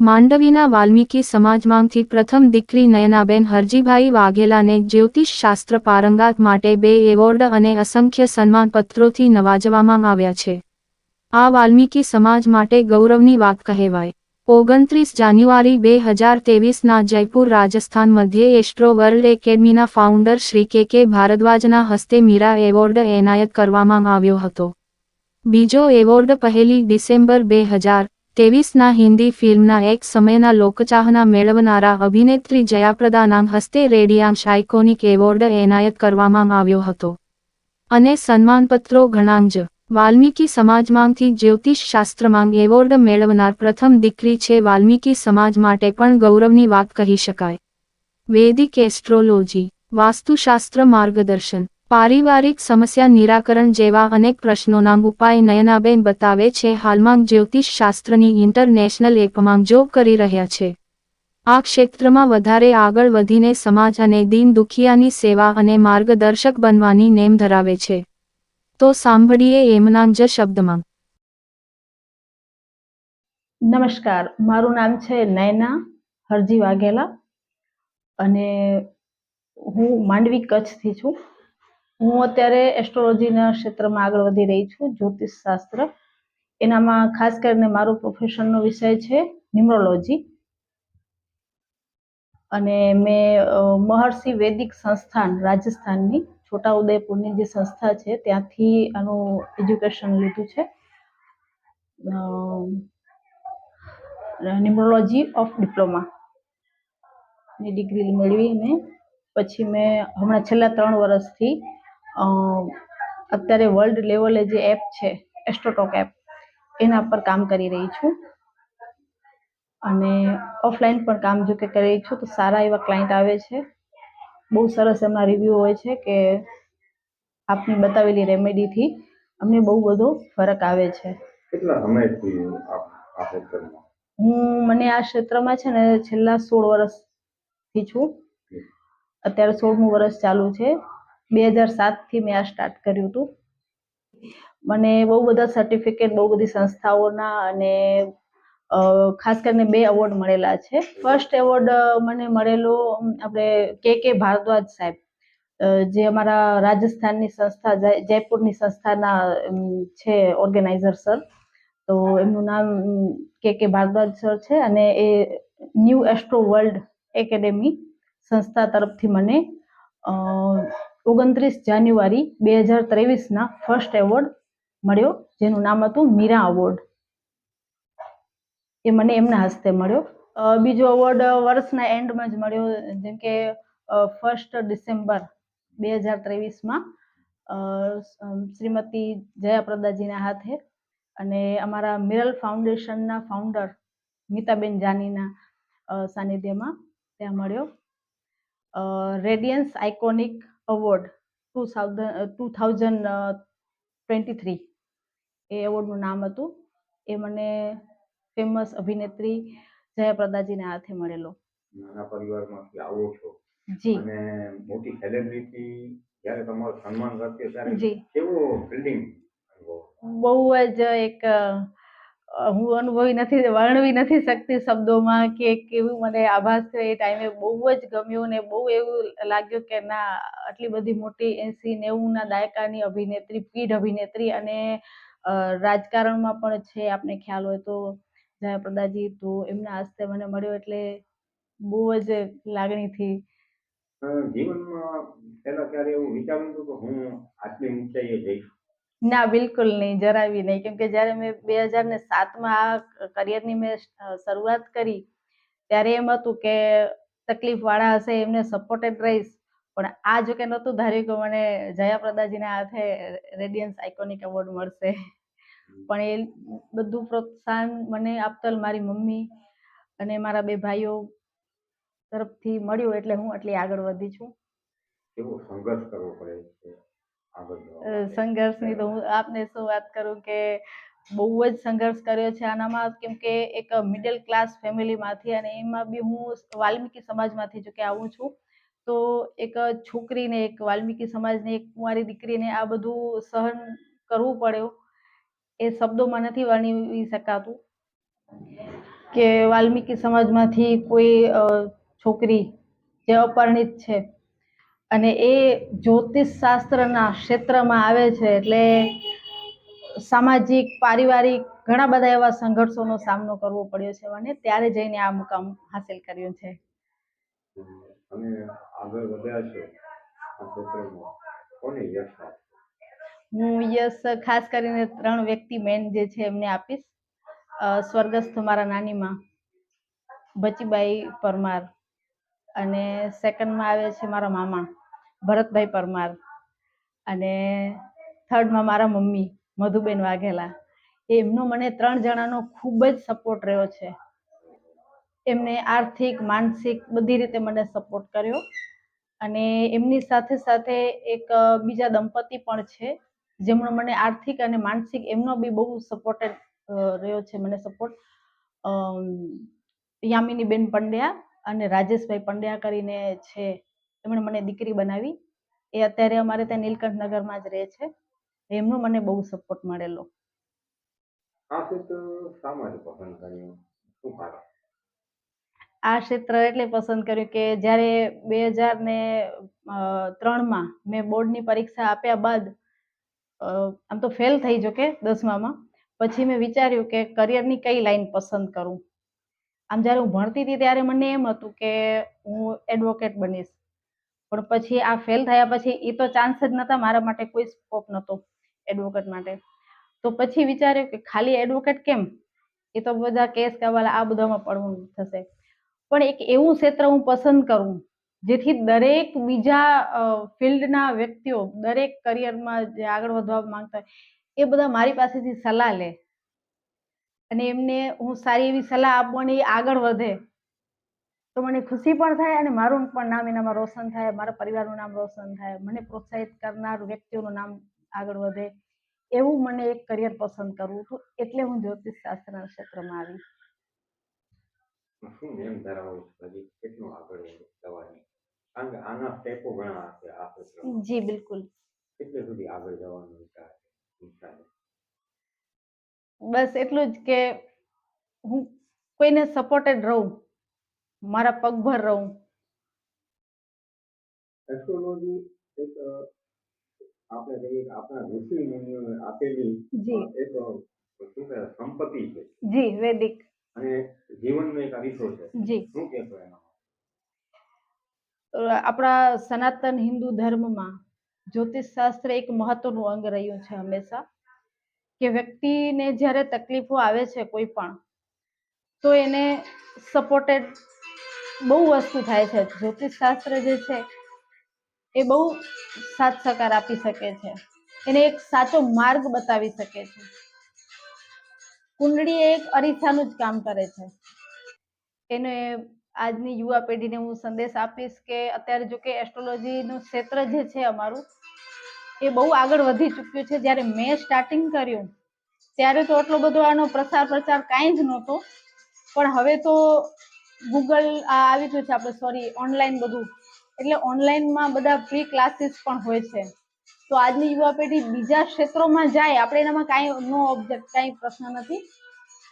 માંડવીના વાલ્મીકી સમાજમાંથી પ્રથમ દીકરી નયનાબેન હરજીભાઈ વાઘેલાને જ્યોતિષ શાસ્ત્ર પારંગાત માટે બે એવોર્ડ અને અસંખ્ય સન્માનપત્રોથી નવાજવામાં આવ્યા છે. આ વાલ્મીકી સમાજ માટે ગૌરવની વાત કહેવાય. ઓગણત્રીસ જાન્યુઆરી બે હજાર તેવીસના જયપુર રાજસ્થાન મધ્યે એસ્ટ્રો વર્લ્ડ એકેડમીના ફાઉન્ડર શ્રી કે કે ભારદ્વાજના હસ્તે મીરા એવોર્ડ એનાયત કરવામાં આવ્યો હતો. બીજો એવોર્ડ પહેલી ડિસેમ્બર બે હજાર તેવીસના હિન્દી ફિલ્મના એક સમયના લોકચાહના મેળવનારા અભિનેત્રી જયાપ્રદાના હસ્તે રેડિયાંશ આઇકોનિક એવોર્ડ એનાયત કરવામાં આવ્યો હતો. અને સન્માનપત્રો ઘણાં વાલ્મીકી સમાજમાંથી જ્યોતિષ શાસ્ત્રમાં એવોર્ડ મેળવનાર પ્રથમ દીકરી છે વાલ્મીકી સમાજ માટે પણ ગૌરવની વાત કહી શકાય. વૈદિક એસ્ટ્રોલોજી. વાસ્તુશાસ્ત્ર માર્ગદર્શન. પારિવારિક સમસ્યા નિરાકરણ જેવા અનેક પ્રશ્નોના ઉપાય નયનાબેન બતાવે છે. હાલમાં જ્યોતિષ શાસ્ત્રની ઇન્ટરનેશનલ એપમાં જોબ કરી રહ્યા છે. આ ક્ષેત્રમાં વધારે આગળ વધીને સમાજ અને દીન દુખિયાની સેવા અને માર્ગદર્શક બનવાની નેમ ધરાવે છે. તો સાંભળીએ એમના જ શબ્દમાં. નમસ્કાર, મારું નામ છે નયના હરજી વાઘેલા અને હું માંડવી કચ્છથી છું. હું અત્યારે એસ્ટ્રોલોજીના ક્ષેત્રમાં આગળ વધી રહી છું જ્યોતિષ શાસ્ત્ર એનામાં ખાસ કરીને મારો પ્રોફેશનનો વિષય છે ન્યુમરોલોજી અને મેં મહર્ષિ વૈદિક સંસ્થાન રાજસ્થાનની, છોટાઉદેપુરની જે સંસ્થા છે, ત્યાંથી આનું એજ્યુકેશન લીધું છે. ન્યુમરોલોજી ઓફ ડિપ્લોમા ડિગ્રી મેળવીને પછી મેં હમણાં છેલ્લા ત્રણ વર્ષથી અત્યારે વર્લ્ડ લેવલે જે એપ છે એસ્ટ્રોટોક એપ એના પર કામ કરી રહી છું. અને ઓફલાઈન પણ કામ જો કે કરી રહી છું તો સારા એવા ક્લાયન્ટ આવે છે. બહુ સરસ એમના રિવ્યૂ હોય છે કે આપની બતાવેલી રેમેડીથી અમને બહુ બધો ફરક આવે છે. કેટલા સમયથી આ ક્ષેત્રમાં? હું મને આ ક્ષેત્રમાં છે ને છેલ્લા સોળ વર્ષથી છું. અત્યારે સોળમું વર્ષ ચાલુ છે. બે હજાર સાતથી મેં આ સ્ટાર્ટ કર્યું હતું. મને બહુ બધા સર્ટિફિકેટ બહુ બધી સંસ્થાઓના અને ખાસ કરીને બે એવોર્ડ મળેલા છે. ફર્સ્ટ એવોર્ડ મને મળેલો આપણે કે કે ભારદ્વાજ સાહેબ જે અમારા રાજસ્થાનની સંસ્થા, જય- જયપુરની સંસ્થાના છે ઓર્ગેનાઇઝર સર તો એમનું નામ કે કે ભારદ્વાજ સર છે અને એ ન્યૂ એસ્ટ્રો વર્લ્ડ એકેડેમી સંસ્થા તરફથી મને ઓગણત્રીસ જાન્યુઆરી બે હજાર ત્રેવીસના ફર્સ્ટ એવોર્ડ મળ્યો, જેનું નામ હતું મીરા એવોર્ડ એ મને એમના હસ્તે મળ્યો. બીજો એવોર્ડ વર્ષના એન્ડમાં જ મળ્યો, જેમ કે ફર્સ્ટ ડિસેમ્બર બે હજાર ત્રેવીસમાં શ્રીમતી જયાપ્રદાજીના હાથે અને અમારા મિરલ ફાઉન્ડેશનના ફાઉન્ડર મિતાબેન જાનીના સાનિધ્યમાં ત્યાં મળ્યો. Radiance iconic award two thousand two thousand twenty three એ એવોર્ડનું નામ હતું. એ મને ફેમસ અભિનેત્રી જયાપ્રદાજીના હાથે મળેલો. નાના પરિવારમાંથી આવો છો. જી. અને મોટી સેલિબ્રિટી જ્યારે તમારું સન્માન કરશે ત્યારે કેવો ફિલ્ડિંગ બહુ જ એક હું અનુભવી નથી, વર્ણવી નથી શકતી શબ્દોમાં કે કેવું મને આભાસ થયો. એ ટાઈમે બહુ જ ગમ્યું ને બહુ એવું લાગ્યું કે ના, આટલી બધી મોટી એસી નેવુંના દાયકાની અભિનેત્રી, પીઢ અભિનેત્રી અને રાજકારણમાં પણ છે આપને ખ્યાલ હોય તો. જયાપ્રદાજી તો એમના હસ્તે મને મળ્યો એટલે બહુ જ લાગણીથી જીવનમાં પહેલા ક્યારે એવું વિચાર્યું હતું કે હું આટલી ઊંચાઈએ જઈશ? ના બિલકુલ નહીં જરાવી નહીં. કેમ કે જ્યારે મેં બે હજાર ને સાતમાં આ કરિયરની મેં શરૂઆત કરી ત્યારે એમ હતું કે તકલીફવાળા હશે એમને સપોર્ટેડ રહીશ. પણ આ જો કે નહોતું ધાર્યું કે મને જયાપ્રદાજીના હાથે રેડિયન્સ આઇકોનિક એવોર્ડ મળશે. પણ એ બધું પ્રોત્સાહન મને આપતલ મારી મમ્મી અને મારા બે ભાઈઓ તરફથી મળ્યું એટલે હું આટલી આગળ વધી છું. કેવો સંઘર્ષ કરવો પડે છે? સંઘર્ષની તો હું આપને શું વાત કરું કે બહુ જ સંઘર્ષ કર્યો છે. આનામાં કેમ કે એક મિડલ ક્લાસ ફેમિલીમાંથી અને એમાં બી હું વાલ્મીકી સમાજમાંથી જો કે આવું છું તો એક છોકરીને એક વાલ્મીકી સમાજની એક કુંવારી દીકરીને આ બધું સહન કરવું પડ્યું. એ શબ્દોમાં નથી વર્ણવી શકાતું કે વાલ્મીકી સમાજમાંથી કોઈ છોકરી જે અપરિણિત છે. અને એ જ્યોતિષ શાસ્ત્રના ક્ષેત્રમાં આવે છે એટલે સામાજિક પારિવારિક ઘણા બધા એવા સંઘર્ષોનો સામનો કરવો પડ્યો છે અને ત્યારે જઈને આ મુકામ હાંસિલ કર્યો છે? હું યશ ખાસ કરીને ત્રણ વ્યક્તિ મેન જે છે એમને આપીશ. સ્વર્ગસ્થ મારા નાનીમાં બચીબાઈ પરમાર. અને સેકન્ડમાં આવે છે મારા મામા. ભરતભાઈ પરમાર અને થર્ડમાં મારા મમ્મી, મધુબેન વાઘેલા. એમનો મને ત્રણ જણાનો ખૂબ જ સપોર્ટ રહ્યો છે. એમને આર્થિક, માનસિક બધી રીતે મને સપોર્ટ કર્યો. અને એમની સાથે સાથે એક બીજા દંપતી પણ છે, જેમનો મને આર્થિક અને માનસિક એમનો બી બહુ સપોર્ટેડ રહ્યો છે મને સપોર્ટ યામિનીબેન પંડ્યા અને રાજેશભાઈ પંડ્યા કરીને છે. એમણે મને દીકરી બનાવી. એ અત્યારે અમારે ત્યાં નીલકંઠ નગરમાં જ રહે છે. એમનો મને બહુ સપોર્ટ મળેલો. આ ક્ષેત્ર શા માટે પસંદ કર્યું? શું કારણ? આ ક્ષેત્ર એટલે પસંદ કર્યું કે જ્યારે બે હજાર ને ત્રણમાં મેં બોર્ડની પરીક્ષા આપ્યા બાદ આમ તો ફેલ થઈ જો કે દસમામાં. પછી મેં વિચાર્યું કે કરિયરની કઈ લાઈન પસંદ કરું? આમ જ્યારે હું ભણતી હતી ત્યારે મને એમ હતું કે હું એડવોકેટ બનીશ. પણ પછી આ ફેલ થયા પછી એ તો ચાન્સ જ નહોતા મારા માટે કોઈ સ્કોપ નહોતો એડવોકેટ માટે. તો પછી વિચાર્યું કે ખાલી એડવોકેટ કેમ? એ તો બધા કેસ કવાલા આ બધામાં પડવું થશે. પણ એક એવું ક્ષેત્ર હું પસંદ કરું, જેથી દરેક બીજા ફિલ્ડના વ્યક્તિઓ દરેક કરિયરમાં જે આગળ વધવા માંગતા હોય, એ બધા મારી પાસેથી સલાહ લે. અને એમને હું સારી એવી સલાહ આપવાની આગળ વધે. તો મને ખુશી પણ થાય અને મારું પણ નામ એનામાં રોશન થાય મારા પરિવારનું નામ રોશન થાય મને પ્રોત્સાહિત કરનાર વ્યક્તિઓનું નામ આગળ વધે એવું મને એક કરિયર પસંદ કરવું હતું. એટલે હું જ્યોતિષ શાસ્ત્રના ક્ષેત્રમાં આવી. શું એમ ધરાવો હજી કેટલું આગળ જવાની? કારણ કે આના સ્ટેપો ઘણા છે આ ક્ષેત્રમાં. જી બિલકુલ. કેટલે સુધી આગળ જવાનું વિચાર છે બસ એટલું જ કે હું કોઈને સપોર્ટેડ રહું. મારા પગભર રહું. એસ્ટ્રોલોજી એક આપણે કહીએ કે આપણા ઋષિ મુનિઓએ આપેલી જી. એક શું કહેવાય સંપત્તિ છે. જી વૈદિક. અને જીવનનો એક અરીસો છે. જી. શું કહેશો એમાં? આપણા સનાતન હિન્દુ ધર્મમાં જ્યોતિષ શાસ્ત્ર એક મહત્વનું અંગ રહ્યું છે હંમેશા. કે વ્યક્તિને જ્યારે તકલીફો આવે છે કોઈ પણ તો એને સપોર્ટેડ બહુ વસ્તુ થાય છે. જ્યોતિષ શાસ્ત્ર જે છે, એ બહુ સાથ સહકાર આપી શકે છે. એને એક સાચો માર્ગ બતાવી શકે છે. કુંડળી એક અરીસાનું જ કામ કરે છે. એને આજની યુવા પેઢીને હું સંદેશ આપીશ કે અત્યારે જો કે એસ્ટ્રોલોજીનું ક્ષેત્ર જે છે અમારું, એ બહુ આગળ વધી ચૂક્યું છે. જ્યારે મેં સ્ટાર્ટિંગ કર્યું, ત્યારે તો આટલો બધો આનો પ્રસાર પ્રચાર કાંઈ જ નહોતો. પણ હવે તો ગૂગલ આવી ગયું છે આપણે સોરી ઓનલાઈન બધું. એટલે ઓનલાઈનમાં બધા ફ્રી ક્લાસીસ પણ હોય છે. તો આજની યુવા પેઢી બીજા ક્ષેત્રોમાં જાય આપણે એનામાં કાંઈ નો ઓબ્જેક્ટ કાંઈ પ્રશ્ન નથી.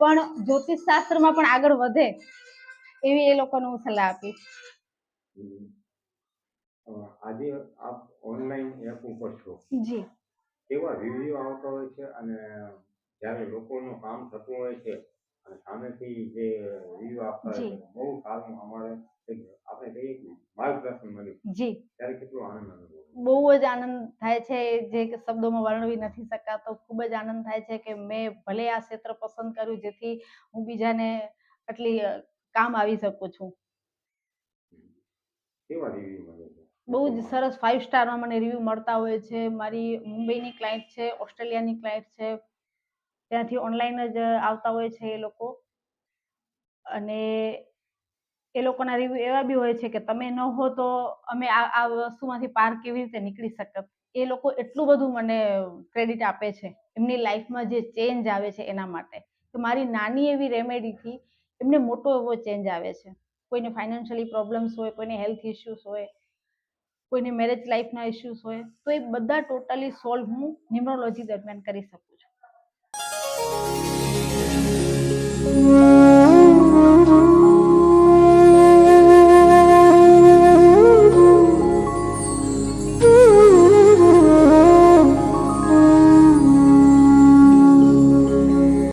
પણ જ્યોતિષ શાસ્ત્રમાં પણ આગળ વધે એવી એ લોકોને હું સલાહ આપીશ. આજે આપ ઓનલાઈન એપ ઉપર છો. જી. કેવા રિવ્યુ આવતા હોય છે અને જ્યારે લોકોનું કામ થતું હોય છે સામેથી જે રિવ્યુ આપતા જી. બહુ સારું અમારે એક આપણે કહીએ કે માર્ગદર્શન મળ્યું જી. ત્યારે કેટલો આનંદ અનુભવ બહુ જ આનંદ થાય છે જે કે શબ્દોમાં વર્ણવી નથી શકાતો. ખૂબ જ આનંદ થાય છે કે મેં ભલે આ ક્ષેત્ર પસંદ કર્યું જેથી હું બીજાને આટલી અ, કામ આવી શકું છું. કેવા રિવ્યુ મળે છે? બહુ જ સરસ ફાઇવ સ્ટારમાં મને રિવ્યૂ મળતા હોય છે. મારી મુંબઈની ક્લાયન્ટ છે ઓસ્ટ્રેલિયાની ક્લાયન્ટ છે. ત્યાંથી ઓનલાઈન જ આવતા હોય છે એ લોકો. અને એ લોકોના રિવ્યૂ એવા બી હોય છે કે તમે ન હો તો અમે આ આ વસ્તુમાંથી પાર કેવી રીતે નીકળી શકત? એ લોકો એટલું બધું મને ક્રેડિટ આપે છે. એમની લાઈફમાં જે ચેન્જ આવે છે એના માટે. કે મારી નાની એવી રેમેડીથી એમને મોટો એવો ચેન્જ આવે છે. કોઈને ફાઇનાન્શિયલી પ્રોબ્લેમ્સ હોય, કોઈને હેલ્થ ઇશ્યુઝ હોય, કોઈને મેરેજ લાઈફના ઇશ્યુઝ હોય, તો એ બધા ટોટલી સોલ્વ હું ન્યુમરોલોજી દરમિયાન કરી શકું છું. Thank you.